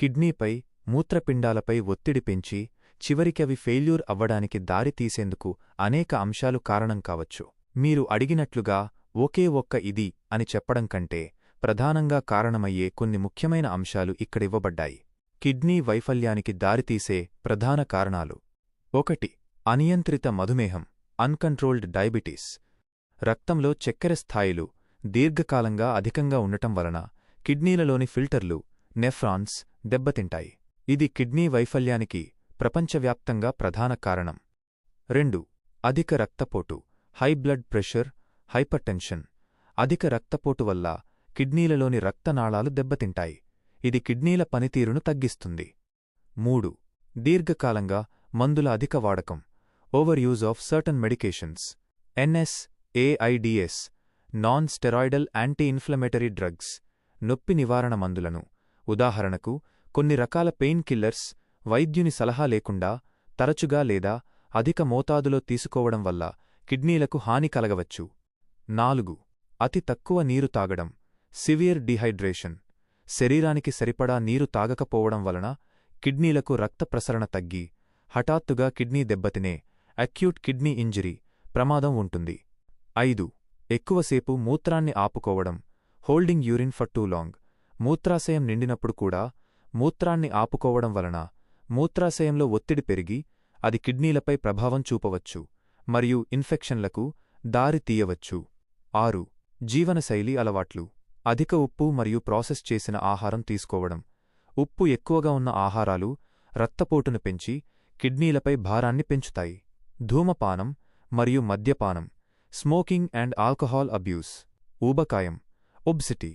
Kidney pie మూత్రపిండాలపై ఒత్తిడి పెంచి చివరికి అవి ఫెయిల్యూర్ అవ్వడానికి దారి తీసేందుకు అనేక అంశాలు కారణం కావచ్చు. మీరు అడిగినట్లుగా ఒకే ఒక్క ఇది అని చెప్పడం కంటే ప్రధానంగా కారణమయ్యే కొన్ని ముఖ్యమైన అంశాలు ఇక్కడివ్వబడ్డాయి కిడ్నీ వైఫల్యానికి దారితీసే ప్రధాన కారణాలు. ఒకటి అనియంత్రిత మధుమేహం అన్కంట్రోల్డ్ డయాబెటీస్. రక్తంలో చక్కెర స్థాయిలు దీర్ఘకాలంగా అధికంగా ఉండటం వలన కిడ్నీలలోని ఫిల్టర్లు నెఫ్రాన్స్ దెబ్బతింటాయి. ఇది కిడ్నీ వైఫల్యానికి ప్రపంచవ్యాప్తంగా ప్రధాన కారణం. రెండు అధిక రక్తపోటు హై బ్లడ్ ప్రెషర్ హైపర్టెన్షన్. అధిక రక్తపోటు వల్ల కిడ్నీలలోని రక్తనాళాలు దెబ్బతింటాయి. ఇది కిడ్నీల పనితీరును తగ్గిస్తుంది. మూడు దీర్ఘకాలంగా మందుల అధిక వాడకం over use of certain medications NSAIDs non steroidal anti inflammatory drugs నొప్పి నివారణ మందులను ఉదాహరణకు కొన్ని రకాల పెయిన్ కిల్లర్స్ వైద్యుని సలహా లేకుండా తరచుగా లేదా అధిక మోతాదులో తీసుకోవడం వల్ల కిడ్నీలకు హాని కలగవచ్చు. నాలుగు. అతి తక్కువ నీరు తాగడం. Severe dehydration. శరీరానికి సరిపడా నీరు తాగకపోవడం వలన కిడ్నీలకు రక్త ప్రసరణ తగ్గి హఠాత్తుగా కిడ్నీ దెబ్బతినే అక్యూట్ కిడ్నీ ఇంజరీ ప్రమాదం ఉంటుంది. ఐదు. ఎక్కువసేపు మూత్రాన్ని ఆపుకోవడం. Holding urine for too long. మూత్రాశయం నిండినప్పుడు కూడా మూత్రాన్ని ఆపుకోవడం వలన మూత్రాశయంలో ఒత్తిడి పెరిగి అది కిడ్నీలపై ప్రభావం చూపవచ్చు మరియు ఇన్ఫెక్షన్లకు దారి తీయవచ్చు. ఆరు. జీవనశైలి అలవాట్లు. అధిక ఉప్పు మరియు ప్రాసెస్ చేసిన ఆహారం తీసుకోవడం. ఉప్పు ఎక్కువగా ఉన్న ఆహారాలు రక్తపోటును పెంచి కిడ్నీలపై భారాన్ని పెంచుతాయి. ధూమపానం మరియు మద్యపానం. Smoking and alcohol abuse. ఊబకాయం. ఒబ్సిటీ